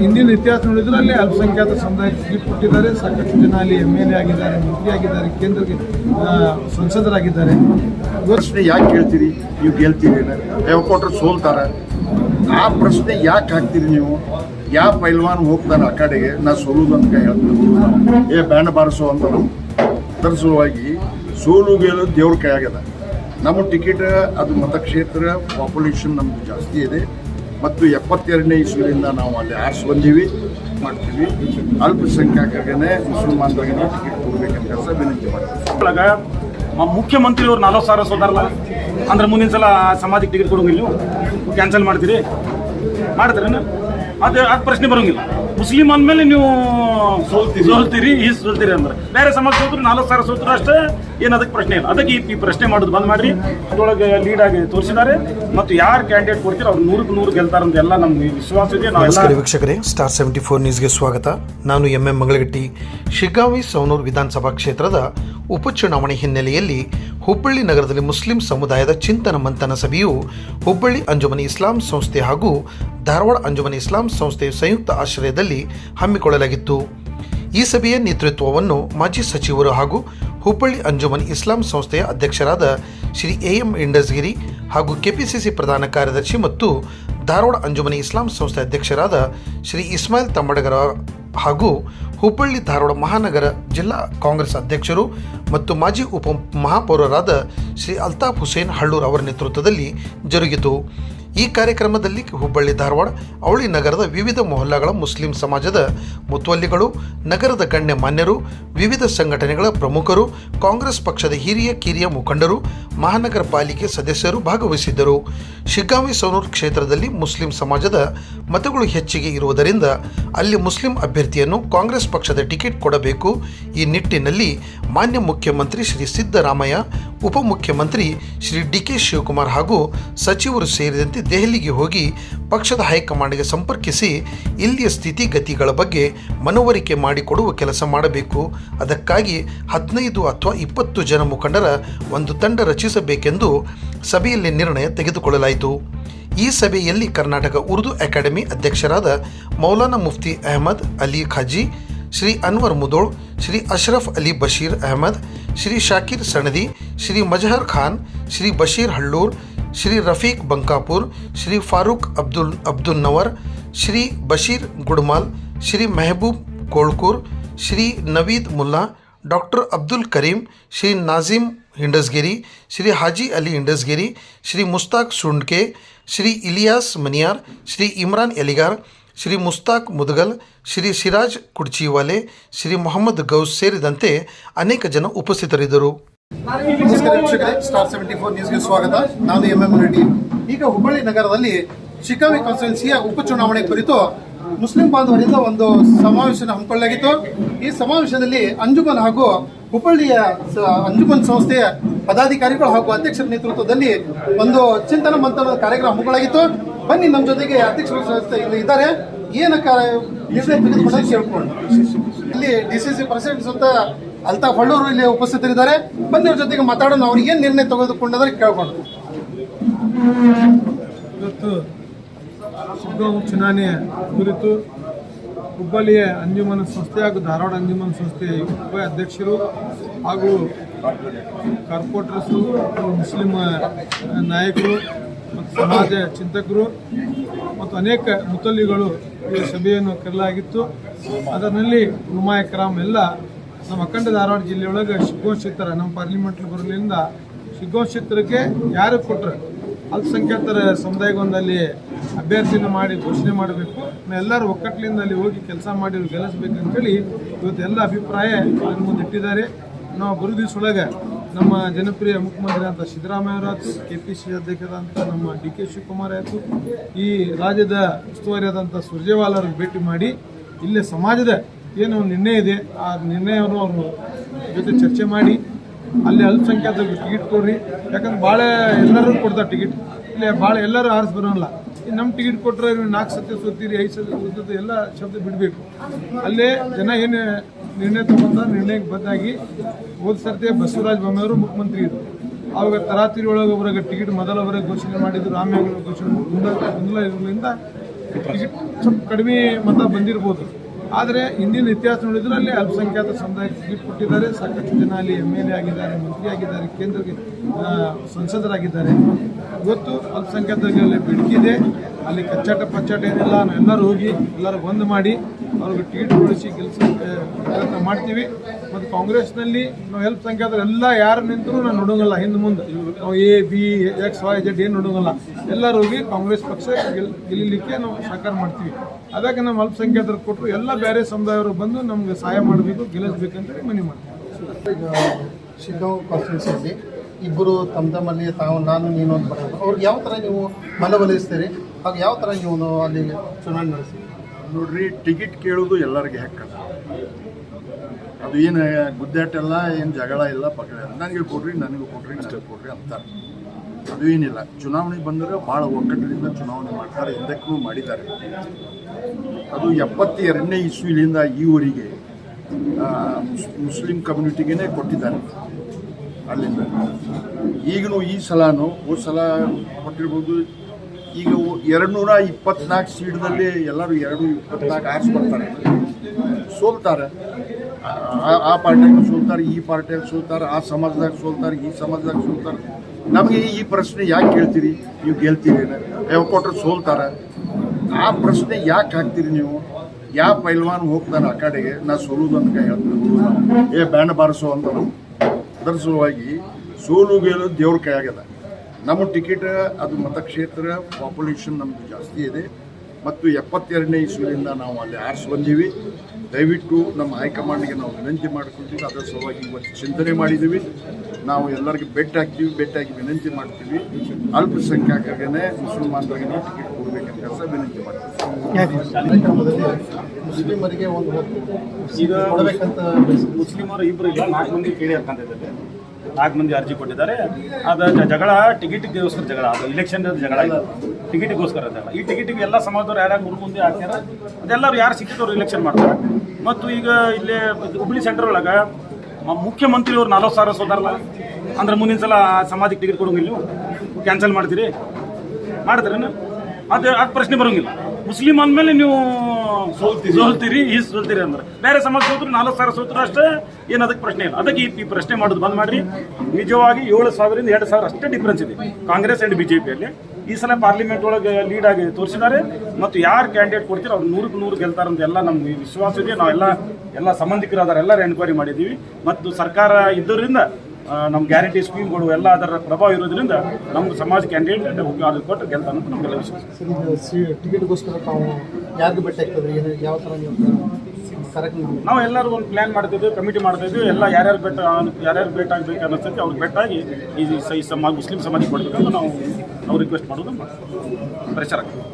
ಹಿಂದಿನ ಇತಿಹಾಸ ನೋಡಿದ್ರೆ ಅಲ್ಲಿ ಅಲ್ಪಸಂಖ್ಯಾತ ಸಮುದಾಯಕ್ಕೆ ಕೊಟ್ಟಿದ್ದಾರೆ ಸಾಕಷ್ಟು ಜನ ಅಲ್ಲಿ ಎಂ ಎಲ್ ಎ ಆಗಿದ್ದಾರೆ, ಮಂತ್ರಿ ಆಗಿದ್ದಾರೆ, ಕೇಂದ್ರಕ್ಕೆ ಸಂಸದರಾಗಿದ್ದಾರೆ. ಪ್ರಶ್ನೆ ಯಾಕೆ ಕೇಳ್ತೀರಿ? ನೀವು ಗೆಲ್ತೀರಿ ಯಾವ ಸೋಲ್ತಾರೆ ಸೋಲ್ತಾರ. ಆ ಪ್ರಶ್ನೆ ಯಾಕೆ ಹಾಕ್ತೀರಿ ನೀವು? ಯಾವ ಪೈಲ್ವಾನ್ ಹೋಗ್ತಾನೆ ಆ ಕಡೆಗೆ? ನಾ ಸೋಲುದು ಅಂತ ಹೇಳ್ತೀನಿ ಏ ಬ್ಯಾಂಡ್ ಬಾರಿಸೋ ಅಂತ ಅದರ ಸಲುವಾಗಿ ಸೋಲು ಗೆಲು ದೇವ್ರ ಕೈಯಾಗದ ನಮ್ಮ ಟಿಕೆಟ್, ಅದು ಮತಕ್ಷೇತ್ರ ಪಾಪ್ಯುಲೇಷನ್ ನಮ್ದು ಜಾಸ್ತಿ ಇದೆ. ಮತ್ತು ಎಪ್ಪತ್ತೆರಡನೇ ಇಸ್ವಿಯಿಂದ ನಾವು ಅಲ್ಲಿ ಆರ್ಸ್ ಬಂದೀವಿ, ಮಾಡ್ತೀವಿ. ಅಲ್ಪಸಂಖ್ಯಾತರಿಗೆ ಮುಸಲ್ಮಾನರಿಗೆ ಟಿಕೆಟ್ ಕೊಡಬೇಕಂತ ಕೆಲಸ ವಿನಂತಿ ಮಾಡ್ತೀವಿ. ಮುಖ್ಯಮಂತ್ರಿ ಅವ್ರು ನಲ್ವತ್ತು ಸಾವಿರ ಸೋದಾರಲ್ಲ? ಅಂದ್ರೆ ಮುಂದಿನ ಸಲ ಸಮಾಜಕ್ಕೆ ಟಿಕೆಟ್ ಕೊಡೋಂಗಿಲ್ಲ ಕ್ಯಾನ್ಸಲ್ ಮಾಡ್ತೀರಿ? ಮಾಡ್ತೀರೇನು? ಅದು ಅದು ಪ್ರಶ್ನೆ ಬರೋಂಗಿಲ್ಲ. ಮುಸ್ಲಿಂ ಅಂದಮೇಲೆ ನೀವು ಸೋಲ್ತೀರಿ. ಸೋಲ್ತೀರಿ ಈ ಸೋಲ್ತೀರಿ ಅಂದ್ರೆ. ಬೇರೆ ಸಮಾಜ ಸೋತ್ರು ನಾಲ್ಕು ಸಾವಿರ ಸೋತ್ರು ಅಷ್ಟೇ ಏನು ಅದಕ್ಕೆ ಪ್ರಶ್ನೆ ಇಲ್ಲ. ಅದಕ್ಕೆ ಈ- ಪ್ರಶ್ನೆ ಮಾಡೋದು ಬಂದ್ ಮಾಡ್ರಿ. ಅದರೊಳಗೆ ಲೀಡ್ ಆಗಿ ತೋರಿಸಿದ್ದಾರೆ. ಮತ್ತು ಯಾರು ಕ್ಯಾಂಡಿಡೇಟ್ ಕೊಡ್ತೀರೋ ಅವ್ರು ನೂರಕ್ಕೆ ನೂರು ಗೆಲ್ತಾರಂತ ಎಲ್ಲ ನಮ್ಗೆ ವಿಶ್ವಾಸ ಇದೆ. ನಮಸ್ಕಾರ ವೀಕ್ಷಕರೇ ಸ್ಟಾರ್ ಸೆವೆಂಟಿ ಫೋರ್ ನ್ಯೂಸ್ಗೆ ಸ್ವಾಗತ. ನಾನು ಎಂ ಎಂ ಮಂಗಳಗಟ್ಟಿ. ಶಿಗ್ಗಾವಿ ಸವನೂರು ವಿಧಾನಸಭಾ ಕ್ಷೇತ್ರದ ಉಪಚುನಾವಣೆ ಹಿನ್ನೆಲೆಯಲ್ಲಿ ಹುಬ್ಬಳ್ಳಿ ನಗರದಲ್ಲಿ ಮುಸ್ಲಿಂ ಸಮುದಾಯದ ಚಿಂತನ ಮಂಥನ ಸಭೆಯು ಹುಬ್ಬಳ್ಳಿ ಅಂಜುಮನಿ ಇಸ್ಲಾಂ ಸಂಸ್ಥೆ ಹಾಗೂ ಧಾರವಾಡ ಅಂಜುಮನಿ ಇಸ್ಲಾಂ ಸಂಸ್ಥೆಯ ಸಂಯುಕ್ತ ಆಶ್ರಯದಲ್ಲಿ ಹಮ್ಮಿಕೊಳ್ಳಲಾಗಿತ್ತು. ಈ ಸಭೆಯ ನೇತೃತ್ವವನ್ನು ಮಾಜಿ ಸಚಿವರು ಹಾಗೂ ಹುಬ್ಬಳ್ಳಿ ಅಂಜುಮನಿ ಇಸ್ಲಾಂ ಸಂಸ್ಥೆಯ ಅಧ್ಯಕ್ಷರಾದ ಶ್ರೀ ಎ ಎಂ ಇಂಡಸ್ಗಿರಿ ಹಾಗೂ ಕೆಪಿಸಿಸಿ ಪ್ರಧಾನ ಕಾರ್ಯದರ್ಶಿ ಮತ್ತು ಧಾರವಾಡ ಅಂಜುಮನಿ ಇಸ್ಲಾಂ ಸಂಸ್ಥೆ ಅಧ್ಯಕ್ಷರಾದ ಶ್ರೀ ಇಸ್ಮಾಯಿಲ್ ತಮ್ಮಡಗರ ಹಾಗೂ ಹುಬ್ಬಳ್ಳಿ ಧಾರವಾಡ ಮಹಾನಗರ ಜಿಲ್ಲಾ ಕಾಂಗ್ರೆಸ್ ಅಧ್ಯಕ್ಷರು ಮತ್ತು ಮಾಜಿ ಉಪ ಮಹಾಪೌರರಾದ ಶ್ರೀ ಅಲ್ತಾಫ್ ಹುಸೇನ್ ಹಳ್ಳೂರ್ ಅವರ ನೇತೃತ್ವದಲ್ಲಿ ಜರುಗಿತು. ಈ ಕಾರ್ಯಕ್ರಮದಲ್ಲಿ ಹುಬ್ಬಳ್ಳಿ ಧಾರವಾಡ, ಅವಳಿ ನಗರದ ವಿವಿಧ ಮೊಹಲ್ಲಾಗಳ ಮುಸ್ಲಿಂ ಸಮಾಜದ ಮುತುವಲ್ಲಿಗಳು, ನಗರದ ಗಣ್ಯ ಮಾನ್ಯರು, ವಿವಿಧ ಸಂಘಟನೆಗಳ ಪ್ರಮುಖರು, ಕಾಂಗ್ರೆಸ್ ಪಕ್ಷದ ಹಿರಿಯ ಕಿರಿಯ ಮುಖಂಡರು, ಮಹಾನಗರ ಪಾಲಿಕೆ ಸದಸ್ಯರು ಭಾಗವಹಿಸಿದ್ದರು. ಶಿಗ್ಗಾಂವಿ ಸೌನೂರು ಕ್ಷೇತ್ರದಲ್ಲಿ ಮುಸ್ಲಿಂ ಸಮಾಜದ ಮತಗಳು ಹೆಚ್ಚಿಗೆ ಇರುವುದರಿಂದ ಅಲ್ಲಿ ಮುಸ್ಲಿಂ ಅಭ್ಯರ್ಥಿಯನ್ನು ಕಾಂಗ್ರೆಸ್ ಪಕ್ಷದ ಟಿಕೆಟ್ ಕೊಡಬೇಕು. ಈ ನಿಟ್ಟಿನಲ್ಲಿ ಮಾನ್ಯ ಮುಖ್ಯಮಂತ್ರಿ ಶ್ರೀ ಸಿದ್ದರಾಮಯ್ಯ, ಉಪಮುಖ್ಯಮಂತ್ರಿ ಶ್ರೀ ಡಿ ಕೆ ಶಿವಕುಮಾರ್ ಹಾಗೂ ಸಚಿವರು ಸೇರಿದಂತೆ ದೆಹಲಿಗೆ ಹೋಗಿ ಪಕ್ಷದ ಹೈಕಮಾಂಡ್ಗೆ ಸಂಪರ್ಕಿಸಿ ಇಲ್ಲಿಯ ಸ್ಥಿತಿಗತಿಗಳ ಬಗ್ಗೆ ಮನವರಿಕೆ ಮಾಡಿಕೊಡುವ ಕೆಲಸ ಮಾಡಬೇಕು. ಅದಕ್ಕಾಗಿ ಹದಿನೈದು ಅಥವಾ ಇಪ್ಪತ್ತು ಜನ ಮುಖಂಡರ ಒಂದು ತಂಡ ರಚಿಸಬೇಕೆಂದು ಸಭೆಯಲ್ಲಿ ನಿರ್ಣಯ ತೆಗೆದುಕೊಳ್ಳಲಾಯಿತು. ಈ ಸಭೆಯಲ್ಲಿ ಕರ್ನಾಟಕ ಉರ್ದು ಅಕಾಡೆಮಿ ಅಧ್ಯಕ್ಷರಾದ ಮೌಲಾನಾ ಮುಫ್ತಿ ಅಹಮದ್ ಅಲಿ ಖಾಜಿ, ಶ್ರೀ ಅನ್ವರ್ ಮುದೋಳ್, ಶ್ರೀ ಅಶ್ರಫ್ ಅಲಿ ಬಶೀರ್ ಅಹಮದ್, ಶ್ರೀ ಶಾಕಿರ್ ಸಣದಿ, ಶ್ರೀ ಮಜಹರ್ ಖಾನ್, ಶ್ರೀ ಬಶೀರ್ ಹಳ್ಳೂರ್ ಶ್ರೀ ರಫೀಕ್ ಬಂಕಾಪುರ್ ಶ್ರೀ ಫಾರೂಕ್ ಅಬ್ದುಲ್ ಅಬ್ದುಲ್ ನವರ್ ಶ್ರೀ ಬಶೀರ್ ಗುಡ್ಮಾಲ್ ಶ್ರೀ ಮೆಹಬೂಬ್ ಕೋಳ್ಕೂರ್ ಶ್ರೀ ನವೀದ್ ಮುಲ್ಲಾ ಡಾಕ್ಟರ್ ಅಬ್ದುಲ್ ಕರೀಂ ಶ್ರೀ ನಾಜಿಮ್ ಹಿಂಡಸ್ಗಿರಿ ಶ್ರೀ ಹಾಜಿ ಅಲಿ ಹಿಂಡಸ್ಗಿರಿ ಶ್ರೀ ಮುಸ್ತಾಕ್ ಸುಂಡ್ಕೆ ಶ್ರೀ ಇಲಿಯಾಸ್ ಮನಿಯಾರ್ ಶ್ರೀ ಇಮ್ರಾನ್ ಎಲಿಗಾರ್ ಶ್ರೀ ಮುಸ್ತಾಕ್ ಮುದಗಲ್ ಶ್ರೀ ಸಿರಾಜ್ ಕುಡ್ಚಿವಾಲೆ ಶ್ರೀ ಮೊಹಮ್ಮದ್ ಗೌಸ್ ಸೇರಿದಂತೆ ಅನೇಕ ಜನ ಉಪಸ್ಥಿತರಿದ್ದರು ನಮಸ್ಕಾರ ವೀಕ್ಷಕರೇ ಸ್ಟಾರ್ ಸೆವೆಂಟಿ ಫೋರ್ ನ್ಯೂಸ್ಗೆ ಸ್ವಾಗತ. ನಾನು ಎಂ ಎಂ ರೆಡ್ಡಿ. ಈಗ ಹುಬ್ಬಳ್ಳಿ ನಗರದಲ್ಲಿ ಶಿಕಾವಿ ಕಾನ್ಸ್ಟಿಟ್ಯೂನ್ಸಿಯ ಉಪಚುನಾವಣೆ ಕುರಿತು ಮುಸ್ಲಿಂ ಬಾಂಧವರಿಂದ ಒಂದು ಸಮಾವೇಶ ಹಮ್ಮಿಕೊಳ್ಳಲಾಗಿತ್ತು. ಈ ಸಮಾವೇಶದಲ್ಲಿ ಅಂಜುಮನ್ ಹಾಗೂ ಹುಬ್ಬಳ್ಳಿಯ ಅಂಜುಮನ್ ಸಂಸ್ಥೆಯ ಪದಾಧಿಕಾರಿಗಳು ಹಾಗೂ ಅಧ್ಯಕ್ಷರ ನೇತೃತ್ವದಲ್ಲಿ ಒಂದು ಚಿಂತನ ಮಂಥನ ಕಾರ್ಯಕ್ರಮ ಹಮ್ಮಿಕೊಳ್ಳಲಾಗಿತ್ತು. ಬನ್ನಿ ನಮ್ಮ ಜೊತೆಗೆ ಅಧ್ಯಕ್ಷರ ಸಂಸ್ಥೆ ಇಲ್ಲಿ ಇದ್ದಾರೆ. ಏನು ಕ- ನಿರ್ಣಯ ಇಲ್ಲಿ ಡಿ ಸಿ ಸಿ ಪ್ರೆಸಿಡೆಂಟ್ ಸುತ್ತ ಅಲ್ತಾಫ್ ಹಳ್ಳೂರು ಇಲ್ಲಿ ಉಪಸ್ಥಿತರಿದ್ದಾರೆ. ಬಂದಿವ್ರ ಜೊತೆಗೆ ಮಾತಾಡೋಣ, ಅವ್ರು ಏನು ನಿರ್ಣಯ ತೆಗೆದುಕೊಂಡಾದ್ರೆ ಕೇಳ್ಕೊಂಡು. ಇವತ್ತು ಶಿಗ್ಗಾಂವ್ ಚುನಾವಣೆ ಕುರಿತು ಹುಬ್ಬಳ್ಳಿಯ ಅಂಜುಮನ ಸಂಸ್ಥೆ ಹಾಗೂ ಧಾರವಾಡ ಅಂಜುಮನ ಸಂಸ್ಥೆ ಉಪ ಅಧ್ಯಕ್ಷರು ಹಾಗೂ ಕಾರ್ಪೊರೇಟರ್ಸು ಮುಸ್ಲಿಂ ನಾಯಕರು ಮತ್ತು ಸಮಾಜ ಚಿಂತಕರು ಮತ್ತು ಅನೇಕ ಮುತಲ್ಲಿಗಳು ಈ ಸಭೆಯನ್ನು ಕರೆಯಲಾಗಿತ್ತು. ಅದರಲ್ಲಿ ಉಮಾಯ ಕರಾಮ್ ಎಲ್ಲ ನಮ್ಮ ಅಖಂಡ ಧಾರವಾಡ ಜಿಲ್ಲೆಯೊಳಗೆ ಕ್ಷೇತ್ರ ನಮ್ಮ ಪಾರ್ಲಿಮೆಂಟ್ ಬರಲಿಂದ ಶಿಗ್ಗಾಂವ್ ಕ್ಷೇತ್ರಕ್ಕೆ ಯಾರು ಕೊಟ್ಟರೆ ಅಲ್ಪಸಂಖ್ಯಾತರ ಸಮುದಾಯಗೊಂದಲ್ಲಿ ಅಭ್ಯರ್ಥಿನ ಮಾಡಿ ಘೋಷಣೆ ಮಾಡಬೇಕು. ಎಲ್ಲರೂ ಒಕ್ಕಟ್ಟಿನಿಂದ ಅಲ್ಲಿ ಹೋಗಿ ಕೆಲಸ ಮಾಡಿ ಗೆಲ್ಲಿಸ್ಬೇಕಂತೇಳಿ ಇವತ್ತು ಎಲ್ಲ ಅಭಿಪ್ರಾಯ ನನ್ನ ಮುಂದೆ ಇಟ್ಟಿದ್ದಾರೆ ನಾವು ಬರೋ ದಿವಸೊಳಗೆ ನಮ್ಮ ಜನಪ್ರಿಯ ಮುಖ್ಯಮಂತ್ರಿ ಅಂತ ಸಿದ್ದರಾಮಯ್ಯ ಆಯ್ತು ಕೆ ಪಿ ಸಿ ಅಧ್ಯಕ್ಷರಾದಂಥ ನಮ್ಮ ಡಿ ಕೆ ಶಿವಕುಮಾರ್ ಆಯಿತು, ಈ ರಾಜ್ಯದ ಉಸ್ತುವಾರಿಯಾದಂಥ ಸುರ್ಜೇವಾಲ್ ಅವ್ರಿಗೆ ಭೇಟಿ ಮಾಡಿ ಇಲ್ಲೇ ಸಮಾಜದ ಏನು ನಿರ್ಣಯ ಇದೆ. ಆ ನಿರ್ಣಯವನ್ನು ಅವರು ಜೊತೆ ಚರ್ಚೆ ಮಾಡಿ, ಅಲ್ಲಿ ಅಲ್ಪಸಂಖ್ಯಾತರಿಗೆ ಟಿಕೆಟ್ ಕೊಡ್ರಿ. ಯಾಕಂದ್ರೆ ಭಾಳ ಎಲ್ಲರೂ ಕೊಡ್ತಾರೆ ಟಿಕೆಟ್ ಇಲ್ಲಿ ಭಾಳ ಎಲ್ಲರೂ ಆರಿಸಿ ಬರೋಲ್ಲ. ನಮ್ಮ ಟಿಕೆಟ್ ಕೊಟ್ಟರೆ ನೀವು ನಾಲ್ಕು ಸತಿ ಸುತ್ತೀರಿ, ಐದು ಸತಿ ಸೋತಿದ್ದು ಎಲ್ಲ ಶಬ್ದ ಬಿಡಬೇಕು. ಅಲ್ಲೇ ಜನ ಏನು ನಿರ್ಣಯ ತಗೊಂಡ ನಿರ್ಣಯಕ್ಕೆ ಬದ್ದಾಗಿ ಹೋದ ಸರ್ತಿ ಬಸವರಾಜ ಬೊಮ್ಮೆಯವರು ಮುಖ್ಯಮಂತ್ರಿ ಇದ್ರು. ಆವಾಗ ತರಾತಿರಿ ಒಳಗೆ ಅವರಿಗೆ ಟಿಕೆಟ್ ಮೊದಲ ಅವರಿಗೆ ಘೋಷಣೆ ಮಾಡಿದ್ರು ಆಮೇಲೆ ಘೋಷಣೆ ಗೊಂದಲ ಗೊಂದಲ ಇರೋದ್ರಿಂದ ಸ್ವಲ್ಪ ಕಡಿಮೆ ಮತ ಬಂದಿರ್ಬೋದು. ಆದರೆ ಇಂದಿನ ಇತಿಹಾಸ ನೋಡಿದ್ರೆ ಅಲ್ಲಿ ಅಲ್ಪಸಂಖ್ಯಾತ ಸಮುದಾಯಕ್ಕೆ ಟಿಕೆಟ್ ಕೊಟ್ಟಿದ್ದಾರೆ ಸಾಕಷ್ಟು ಜನ ಅಲ್ಲಿ ಎಂ ಎಲ್ ಎ ಆಗಿದ್ದಾರೆ, ಮಂತ್ರಿ ಆಗಿದ್ದಾರೆ, ಕೇಂದ್ರಕ್ಕೆ ಸಂಸದರಾಗಿದ್ದಾರೆ. ಇವತ್ತು ಅಲ್ಪಸಂಖ್ಯಾತರಿಗೆ ಅಲ್ಲಿ ಇದೆ ಅಲ್ಲಿ ಕಚ್ಚಾಟ ಪಚ್ಚಾಟ ಏನಿಲ್ಲ, ನಾವೆಲ್ಲರೂ ಹೋಗಿ ಎಲ್ಲರೂ ಬಂದ್ ಮಾಡಿ ಅವ್ರಿಗೆ ಟಿಕೆಟ್ ಉಳಿಸಿ ಕೆಲಸ ಪ್ರಯತ್ನ ಮಾಡ್ತೀವಿ. ಮತ್ತು ಕಾಂಗ್ರೆಸ್ನಲ್ಲಿ ನಾವು ಹೆಲ್ಪ್ ಸಂಖ್ಯಾತರು ಎಲ್ಲ ಯಾರು ನಿಂತರೂ ನಾನು ನೋಡೋಂಗಲ್ಲ, ಹಿಂದೆ ಮುಂದೆ. ನಾವು A B X Y Z ಏನು ನೋಡೋಂಗಲ್ಲ. ಎಲ್ಲರೂ ಹೋಗಿ ಕಾಂಗ್ರೆಸ್ ಪಕ್ಷ ಗೆಲ್, ಗೆಲ್ಲಲಿಕ್ಕೆ ನಾವು ಸಹಕಾರ ಮಾಡ್ತೀವಿ. ಅದಕ್ಕೆ ನಮ್ಮ ಅಲ್ಪಸಂಖ್ಯಾತರು ಕೊಟ್ಟರು ಎಲ್ಲ ಬೇರೆ ಸಮುದಾಯವರು ಬಂದು ನಮ್ಗೆ ಸಹಾಯ ಮಾಡಬೇಕು, ಗೆಲ್ಲಿಸ್ಬೇಕಂತ ಮನವಿ ಮಾಡ್ತೀವಿ. ಶಿಗ್ಗಾಂವ್ ಕಾನ್ಸ್ಟಿಟ್ಯೂನ್ಸಿಯಲ್ಲಿ ಇಬ್ಬರು ತಮ್ಮ ತಮ್ಮಲ್ಲಿ ತಾವು, ನಾನು, ನೀನು ಅಂತ ಬರೋದು ಅವ್ರಿಗೆ ಯಾವ ಥರ ನೀವು ಮನವೊಲಿಸ್ತೀರಿ? ಹಾಗೆ ಯಾವ ಥರ ನೀವು ಅಲ್ಲಿ ಚುನಾವಣೆ ನಡೆಸ್ತೀರಿ? ನೋಡ್ರಿ ಟಿಕೆಟ್ ಕೇಳೋದು ಎಲ್ಲರಿಗೆ ಹಕ್ಕದ ಅದು. ಏನು, ಗುದ್ದಾಟ ಎಲ್ಲ ಏನು ಜಗಳ ಇಲ್ಲ ಪಕ್ಕ ನನಗೆ ಕೊಡ್ರಿ ನನಗೆ ಕೊಡ್ರಿ ಅಷ್ಟೇ ಕೊಡ್ರಿ ಅಂತಾರೆ. ಅದು ಏನಿಲ್ಲ. ಚುನಾವಣೆ ಬಂದರೆ ಭಾಳ ಒಗ್ಗಟ್ಟಿನಿಂದ ಚುನಾವಣೆ ಮಾಡ್ತಾರೆ ಹಿಂದಕ್ಕೂ ಮಾಡಿದ್ದಾರೆ. ಅದು ಎಪ್ಪತ್ತೆರಡನೇ ಇಸ್ವಿಲಿಂದ ಈವರೆಗೆ ಮುಸ್ಲಿಂ ಕಮ್ಯುನಿಟಿಗೇ ಕೊಟ್ಟಿದ್ದಾರೆ. ಅಲ್ಲಿಂದ. ಈಗಲೂ ಈ ಸಲನೂ, ಹೋದ ಸಲ ಕೊಟ್ಟಿರ್ಬೋದು, ಈಗ ಎರಡು ನೂರ ಇಪ್ಪತ್ನಾಲ್ಕು ಸೀಟ್ನಲ್ಲಿ ಎಲ್ಲರೂ ಎರಡು ಇಪ್ಪತ್ನಾಲ್ಕು ಆರ್ಸ್ ಬರ್ತಾರೆ ಸೋಲ್ತಾರೆ. ಆ- ಆ ಪಾರ್ಟಿಯಾಗ ಸೋಲ್ತಾರೆ, ಈ ಪಾರ್ಟಿಯಾಗ ಸೋಲ್ತಾರೆ, ಆ ಸಮಾಜದಾಗ ಸೋಲ್ತಾರೆ, ಈ ಸಮಾಜದಾಗ ಸೋಲ್ತಾರೆ. ನಮಗೆ ಈ ಪ್ರಶ್ನೆ ಯಾಕೆ ಕೇಳ್ತೀರಿ? ನೀವು ಗೆಲ್ತೀರಿ ಯಾವ ಕೊಟ್ಟರು ಸೋಲ್ತಾರೆ. ಆ ಪ್ರಶ್ನೆ ಯಾಕೆ ಹಾಕ್ತೀರಿ ನೀವು? ಯಾವ ಪೈಲ್ವಾನ್ ಹೋಗ್ತಾನೆ ಆ ಕಡೆಗೆ? ನಾ ಸೋಲುವುದಂತ ಅಂತ ಹೇಳ್ತೀನಿ. ಏ ಬ್ಯಾಂಡ್ ಬಾರಿಸೋ ಅಂತ. ಅದರ ಸಲುವಾಗಿ ಸೋಲು ಗೆಲ್ಲೋದು ದೇವ್ರ ಕೈಯಾಗದ ನಮ್ಮ ಟಿಕೆಟ್, ಅದು ಮತಕ್ಷೇತ್ರ ಪಾಪ್ಯುಲೇಷನ್ ನಮ್ಮದು ಜಾಸ್ತಿ ಇದೆ. ಮತ್ತು ಎಪ್ಪತ್ತೆರಡನೇ ಇಸ್ವಿಯಿಂದ ನಾವು ಅಲ್ಲಿ ಆರಿಸಿ ಬಂದೀವಿ. ದಯವಿಟ್ಟು ನಮ್ಮ ಹೈಕಮಾಂಡ್ಗೆ ನಾವು ವಿನಂತಿ ಮಾಡಿಕೊಳ್ತೀವಿ. ಅದರ ಸಲುವಾಗಿ ಇವತ್ತು ಚಿಂತನೆ ಮಾಡಿದ್ದೀವಿ ನಾವು ಎಲ್ಲರಿಗೂ ಭೇಟಿ ಹಾಕ್ತೀವಿ ಬೆಟ್ಟಾಗಿ ವಿನಂತಿ ಮಾಡ್ತೀವಿ. ಅಲ್ಪಸಂಖ್ಯಾತರಿಗೆ ಮುಸಲ್ಮಾನರಿಗೆ ಟಿಕೆಟ್ ಕೊಡಬೇಕಂತ ಸಹ ವಿನಂತಿ ಮಾಡ್ತೀವಿ. ಮುಸ್ಲಿಮರಿಗೆ ಒಂದು ಈಗ. ಮುಸ್ಲಿಮರು ಇಬ್ಬರು ನಾಲ್ಕು ಮಂದಿ ಕೇಳಿ ಇದ್ದಾರೆ. ನಾಲ್ಕು ಮಂದಿ ಅರ್ಜಿ ಕೊಟ್ಟಿದ್ದಾರೆ. ಅದು ಜಗಳ, ಟಿಕೆಟ್ಗೋಸ್ಕರ ಜಗಳ, ಅದು ಇಲೆಕ್ಷನ್ ಜಗಳ ಇದು ಟಿಕೆಟಿಗೋಸ್ಕರ ಜಗಳ. ಈ ಟಿಕೆಟಿಗೆ ಎಲ್ಲ ಸಮಾಜದವ್ರು ಯಾರ್ಯಾರು ಮೂರು ಮುಂದೆ ಹಾಕ್ತಾರೆ ಅದೆಲ್ಲರೂ ಯಾರು ಸಿಕ್ಕಿದವ್ರು ಇಲೆಕ್ಷನ್ ಮಾಡ್ತಾರೆ. ಮತ್ತು ಈಗ ಇಲ್ಲೇ ಹುಬ್ಳಿ ಸೆಂಟರ್ ಒಳಗೆ ಮುಖ್ಯಮಂತ್ರಿ ಅವ್ರು ನಲ್ವತ್ತು ಸಾವಿರ ಸೋದಾರಲ್ಲ ಅಂದ್ರೆ ಮುಂದಿನ ಸಲ ಸಮಾಜಕ್ಕೆ ಟಿಕೆಟ್ ಕೊಡೋಂಗಿಲ್ಲ ಕ್ಯಾನ್ಸಲ್ ಮಾಡ್ತೀರಿ? ಮಾಡ್ತೀರೇನು? ಅದು ಅದು ಪ್ರಶ್ನೆ ಬರೋಂಗಿಲ್ಲ. ಮುಸ್ಲಿಂ ಅಂದಮೇಲೆ ನೀವು ಸೋಲ್ತೀರಿ? ಈ ಸೋಲ್ತೀರಿ ಅಂದ್ರೆ. ಬೇರೆ ಸಮಾಜ ಸೋತ್ರು, ನಾಲ್ಕು ಸಾವಿರ ಸೋತ್ರು ಅಷ್ಟೇ, ಏನು ಅದಕ್ಕೆ ಪ್ರಶ್ನೆ ಇಲ್ಲ. ಅದಕ್ಕೆ ಈ- ಪ್ರಶ್ನೆ ಮಾಡೋದು ಬಂದ್ ಮಾಡ್ರಿ. ನಿಜವಾಗಿ ಏಳು ಸಾವಿರದಿಂದ ಎರಡು ಸಾವಿರ ಅಷ್ಟೇ ಡಿಫ್ರೆನ್ಸ್ ಇದೆ. ಕಾಂಗ್ರೆಸ್ ಆ್ಯಂಡ್ ಬಿ ಜೆ ಪಿಯಲ್ಲಿ ಈ ಸಲ ಪಾರ್ಲಿಮೆಂಟ್ ಒಳಗೆ ಲೀಡ್ ಆಗಿ ತೋರಿಸಿದ್ದಾರೆ. ಮತ್ತು ಯಾರು ಕ್ಯಾಂಡಿಡೇಟ್ ಕೊಡ್ತೀರೋ ಅವ್ರು ನೂರಕ್ಕೆ ನೂರು ಗೆಲ್ತಾರೆ ಅಂತ ಎಲ್ಲ ನಮ್ಗೆ ವಿಶ್ವಾಸ ಇದೆ. ನಾವೆಲ್ಲ ಎಲ್ಲ ಸಂಬಂಧಿಕರಾದಾರ ಎಲ್ಲರೂ ಎನ್ಕ್ವೈರಿ ಮಾಡಿದ್ದೀವಿ. ಮತ್ತು ಸರ್ಕಾರ ಇದ್ದರಿಂದ ನಮ್ಮ ಗ್ಯಾರಂಟಿ ಸ್ಕೀಮ್ಗಳು ಎಲ್ಲ ಅದರ ಪ್ರಭಾವ ಇರೋದ್ರಿಂದ ನಮ್ಮ ಸಮಾಜ ಕ್ಯಾಂಡಿಡೇಟ್ ಅದು ಕೊಟ್ಟು ಗೆಲ್ತ ಅಂತ ನಮಗೆಲ್ಲ ವಿಶ್ವಾಸ. ಟಿಕೆಟ್ಗೋಸ್ಕರ ತಾವು ಯಾರಿಗೆ ಭೇಟಿ ಆಗ್ತದ್ರಿ? ಯಾವ ಥರ ನೀವು ನಾವು ಎಲ್ಲರೂ ಒಂದು ಪ್ಲಾನ್ ಮಾಡ್ತಿದ್ವಿ ಕಮಿಟಿ ಮಾಡ್ತಿದ್ವಿ ಎಲ್ಲ ಯಾರ್ಯಾರು ಬೆಟ್ಟ ಯಾರ್ಯಾರು ಭೇಟ ಆಗ್ಬೇಕು ಅನ್ನಿಸ್ತೈತಿ ಅವ್ರಿಗೆ ಸ- ಈ ಸಮಾಜ ಮುಸ್ಲಿಂ ಸಮಾಜಕ್ಕೆ ಕೊಡಬೇಕಂತ ನಾವು ನಾವು ರಿಕ್ವೆಸ್ಟ್ ಮಾಡೋದು ಪ್ರೆಷರ್ ಆಗ್ತದೆ.